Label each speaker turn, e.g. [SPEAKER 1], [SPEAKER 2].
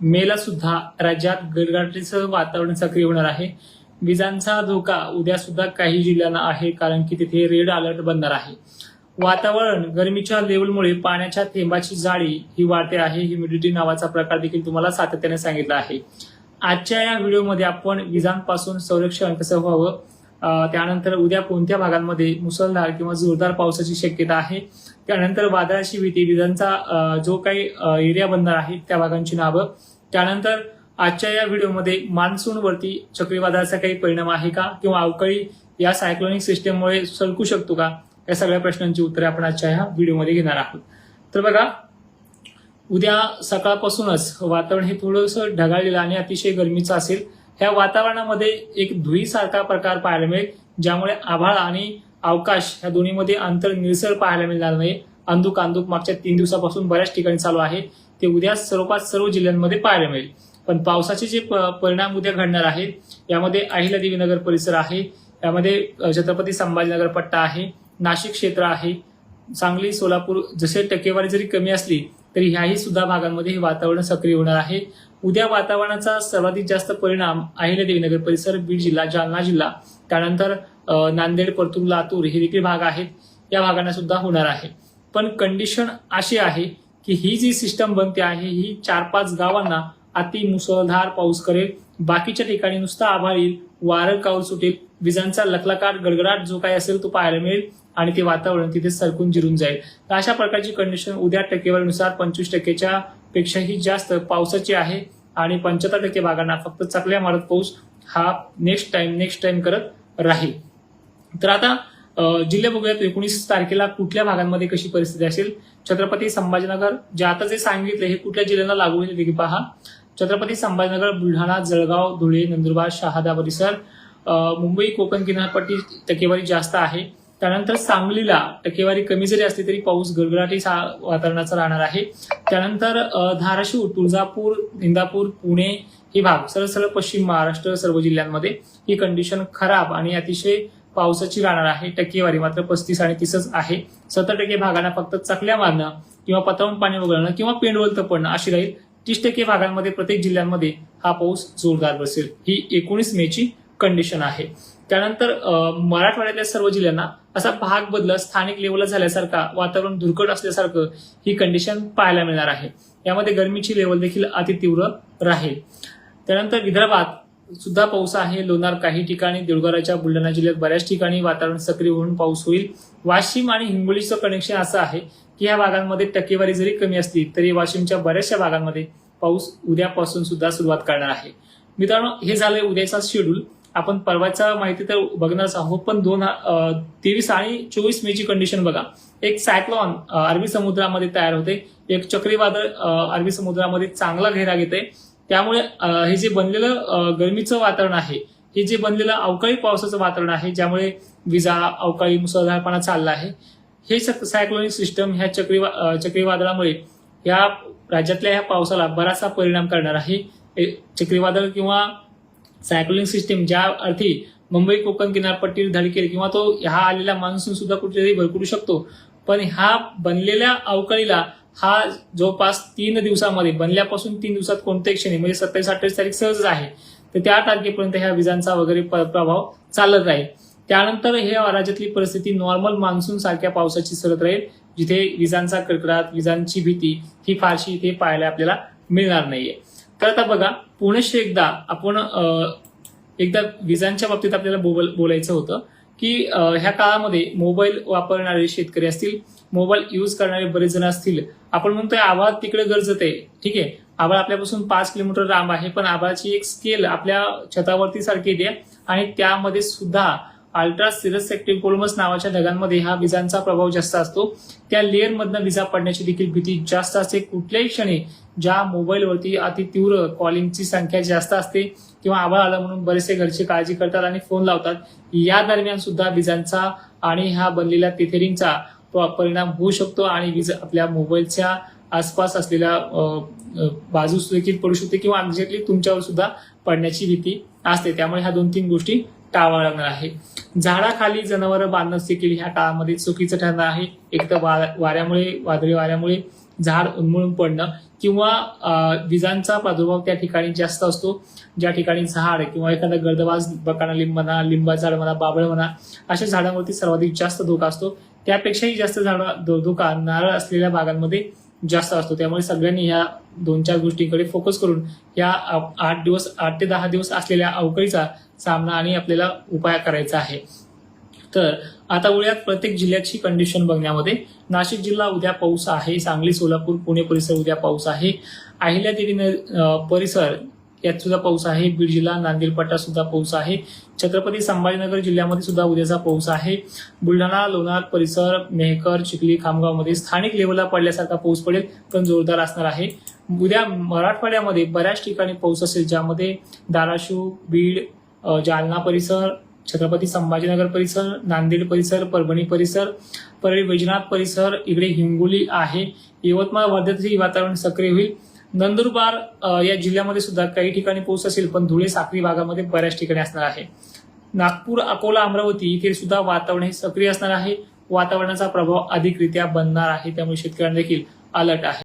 [SPEAKER 1] मेला सुद्धा राज्यात गडगडाटीसह वातावरण सक्रिय होणार आहे. विजांचा धोका उद्या सुद्धा काही जिल्ह्यांना आहे कारण की तिथे रेड अलर्ट बनणार आहे. वातावरण गरमीच्या लेवलमुळे पाण्याच्या थेंबाची जाळी ही वाढते आहे. ह्युमिडिटी नावाचा प्रकार देखील तुम्हाला सातत्याने सांगितला आहे. आजच्या या व्हिडिओमध्ये आपण विजांपासून संरक्षण कसं व्हावं त्यानंतर उद्या कोणत्या भागांमध्ये मुसळधार किंवा जोरदार पावसाची शक्यता आहे? त्यानंतर वादळाची भीती विजांचा जो काही एरिया बनणार आहे त्या भागांची नावं. त्यानंतर आजच्या या व्हिडिओमध्ये मान्सूनवरती चक्रीवादळाचा काही परिणाम आहे का? किंवा अवकाळी या सायक्लोनिक सिस्टममुळे सरकू शकतो का? या सगळ्या प्रश्नांची उत्तरे आपण आजच्या ह्या व्हिडिओमध्ये घेणार आहोत. तर बघा उद्या सकाळपासूनच वातावरण हे थोडंसं ढगाळलेलं आणि अतिशय गरमीचं असेल. ह्या वातावरणामध्ये एक धुईसारखा प्रकार पाहायला मिळेल ज्यामुळे आभाळ आणि अवकाश ह्या दोन्हीमध्ये अंतर निळसर पाहायला मिळणार नाही. अंदुक अंदूक मागच्या तीन दिवसापासून बऱ्याच ठिकाणी चालू आहे. ते उद्या सर्वपास सर्व जिल्ह्यांमध्ये पाहायला मिळेल. पण पावसाचे जे प- परिणाम उद्या घडणार आहेत यामध्ये अहिल्यादेवी नगर परिसर आहे यामध्ये छत्रपती संभाजीनगर पट्टा आहे नाशिक क्षेत्र आहे सांगली सोलापूर जसे टक्केवारी जरी कमी असली तरी ह्याही सुद्धा भागांमध्ये हे वातावरण सक्रिय होणार आहे. उद्या वातावरणाचा सर्वाधिक जास्त परिणाम अहिल्यादेवी देवीनगर परिसर बीड जिल्हा जालना जिल्हा त्यानंतर नांदेड परतूर लातूर हे देखील भाग आहेत. या भागांना सुद्धा होणार आहे. पण कंडिशन अशी आहे की ही जी सिस्टम बनते आहे ही चार पाच गावांना अति मुसळधार पाऊस करेल. बाकीच्या ठिकाणी नुसता आभाळ येईल वारं काऊल सुटेल विजांचा लखलाकार गडगडाट जो काही असेल तो पाहायला मिळेल. आणि ते वातावरण तिथे सरकून जिरून जाईल. तर अशा प्रकारची कंडिशन उद्या टक्केवारीनुसार पंचवीस टक्केच्या पेक्षाही जास्त पावसाची आहे आणि पंच्याहत्तर टक्के भागांना फक्त चकल्या मारत पाऊस हा नेक्स्ट टाइम नेक्स्ट टाइम करत राहील. तर आता जिल्हे बघूयात एकोणीस तारखेला कुठल्या भागांमध्ये कशी परिस्थिती असेल? छत्रपती संभाजीनगर जे आता जे सांगितले हे कुठल्या जिल्ह्यांना लागू होईल ते पहा. छत्रपती संभाजीनगर बुलढाणा जळगाव धुळे नंदुरबार शहादा परिसर मुंबई कोकण किनारपट्टी टक्केवारी जास्त आहे. त्यानंतर सांगलीला टक्केवारी कमी जरी असली तरी पाऊस गडगडाटी वातावरणाचा राहणार आहे. त्यानंतर धाराशिव तुळजापूर इंदापूर पुणे हे भाग सरळ सरळ पश्चिम महाराष्ट्र सर्व जिल्ह्यांमध्ये ही कंडिशन खराब आणि अतिशय पावसाची राहणार आहे. टक्केवारी मात्र पस्तीस आणि तीसच आहे. सत्तर टक्के भागांना फक्त चकल्या मारणं किंवा पत्रावून पाणी वगळणं किंवा पेंडवल पडणं अशी राहील. तीस टक्के भागांमध्ये प्रत्येक जिल्ह्यांमध्ये हा पाऊस जोरदार बसेल. ही एकोणीस मेची कंडिशन आहे. त्यानंतर मराठवाड्यातल्या सर्व जिल्ह्यांना असा भाग बदल स्थानिक लेवलला झाल्यासारखा वातावरण धुरकट असल्यासारखं ही कंडिशन पाहायला मिळणार आहे. यामध्ये गरमीची लेवल देखील अतितीव्र राहील. त्यानंतर विदर्भात सुद्धा पाऊस आहे लोणार काही ठिकाणी देवगडाच्या बुलढाणा जिल्ह्यात बऱ्याच ठिकाणी वातावरण सक्रिय होऊन पाऊस होईल. वाशिम आणि हिंगोलीचं कनेक्शन असं आहे की या भागांमध्ये टक्केवारी जरी कमी असली तरी वाशिमच्या बऱ्याचशा भागांमध्ये पाऊस उद्यापासून सुद्धा सुरुवात करणार आहे. मित्रांनो हे झालंय उद्याचा शेड्यूल आपण परवाचा माहिती तर बघणारच आहोत पण दोन तेवीस आणि चोवीस मेची कंडिशन बघा. एक सायक्लॉन अरबी समुद्रामध्ये तयार होते. एक चक्रीवादळ अरबी समुद्रामध्ये चांगला घेरा घेते. त्यामुळे हे जे बनलेलं गरमीचं वातावरण आहे हे जे बनलेलं अवकाळी पावसाचं वातावरण आहे ज्यामुळे विजा अवकाळी मुसळधारपणा चालला आहे हे सायक्लोनिक सिस्टम ह्या चक्रीवा चक्रीवादळामुळे या राज्यातल्या ह्या पावसाला बराचसा परिणाम करणार आहे. चक्रीवादळ किंवा सायक्लोनिक सिस्टीम ज्या अर्थी मुंबई कोकण किनारपट्टीवर धडकेल किंवा तो ह्या आलेला मान्सून सुद्धा कुठेतरी भरकरू शकतो. पण ह्या बनलेल्या अवकाळीला हा जवळपास तीन दिवसामध्ये बनल्यापासून तीन दिवसात कोणत्याही क्षणी म्हणजे सत्तावीस अठ्ठावीस तारीख सहजच आहे. तर त्या तारखेपर्यंत ह्या विजांचा वगैरे प्रभाव चालत राहील. त्यानंतर हे राज्यातली परिस्थिती नॉर्मल मान्सून सारख्या पावसाची सरत राहील जिथे विजांचा कडकडाट विजांची भीती ही फारशी इथे पाहायला आपल्याला मिळणार नाहीये. तर आता बघा पुणेशी एकदा आपण एकदा विजांच्या बाबतीत आपल्याला बोलायचं होतं की ह्या काळामध्ये मोबाईल वापरणारे शेतकरी असतील मोबाईल यूज करणारे बरेच जण असतील आपण म्हणतोय आभाळ तिकडे गरजत आहे ठीक आहे? आभाळ आपल्यापासून पाच किलोमीटर लांब आहे पण आभाळाची एक स्केल आपल्या छतावरती सारखी येते आणि त्यामध्ये सुद्धा अल्ट्रा सिरस ऍक्टिव्ह कोलमस नावाच्या ढगांमध्ये हा विजांचा प्रभाव जास्त असतो. त्या लेअरमधनं विजा पडण्याची देखील भीती जास्त असते. कुठल्याही क्षणी ज्या मोबाईलवरती अति तीव्र कॉलिंगची संख्या जास्त असते किंवा आभाळ आला म्हणून बरेचसे घरचे काळजी करतात आणि फोन लावतात या दरम्यान सुद्धा विजांचा आणि ह्या बनलेल्या तिथेरिंगचा परिणाम होऊ शकतो आणि वीज आपल्या मोबाईलच्या आसपास असलेल्या बाजूस देखील पडू शकते किंवा एक्झॅक्टली तुमच्यावर सुद्धा पडण्याची भीती असते. त्यामुळे ह्या दोन तीन गोष्टी टाळाव्या लागणार आहे. झाडाखाली जनावरं बांधणं देखील ह्या काळामध्ये चुकीचं ठरणार आहे. एक तर वाऱ्यामुळे वादळी वाऱ्यामुळे झाड उन्मळून पडणं किंवा विजांचा प्रादुर्भाव त्या ठिकाणी जास्त असतो ज्या ठिकाणी झाड किंवा एखादा गर्दवाज बकाना लिंब म्हणा लिंबा झाड म्हणा बाबळ म्हणा अशा झाडांवरती सर्वाधिक जास्त धोका असतो. त्यापेक्षाही जास्त झाड धोका नारळ असलेल्या भागांमध्ये जास्त असतो. त्यामुळे सगळ्यांनी ह्या दोन चार गोष्टींकडे फोकस करून या आठ दिवस आठ ते दहा दिवस असलेल्या अवकाळीचा सामना आणि आपल्याला उपाय करायचा आहे. तर आता उळ्यात प्रत्येक जिल्ह्याची कंडिशन बघण्यामध्ये. नाशिक जिल्हा उद्या पाऊस आहे सांगली सोलापूर पुणे परिसर उद्या पाऊस आहे. अहिल्यादेवी न- परिसर यात सुद्धा पाऊस आहे. बीड जिल्हा नांदेडपट्टा सुद्धा पाऊस आहे. छत्रपती संभाजीनगर जिल्ह्यामध्ये सुद्धा उद्याचा पाऊस आहे. बुलढाणा लोणार परिसर मेहकर चिखली खामगावमध्ये स्थानिक लेवलला पडल्यासारखा पाऊस पडेल पण जोरदार असणार आहे. उद्या मराठवाड्यामध्ये बऱ्याच ठिकाणी पाऊस असेल ज्यामध्ये धाराशिव बीड जालना परिसर छत्रपती संभाजीनगर परिसर नांदेड परिसर परभणी परिसर परळी वैजनाथ परिसर इकडे हिंगोली आहे. यवतमाळ वर्ध्यातही वातावरण सक्रिय होईल. नंदुरबार या जिल्ह्यामध्ये सुद्धा काही ठिकाणी पाऊस असेल पण धुळे साक्री भागामध्ये बऱ्याच ठिकाणी असणार आहे. नागपूर अकोला अमरावती इथे सुद्धा वातावरण हे सक्रिय असणार आहे. वातावरणाचा प्रभाव अधिकरित्या बनणार आहे त्यामुळे शेतकऱ्यांना देखील अलर्ट आहे.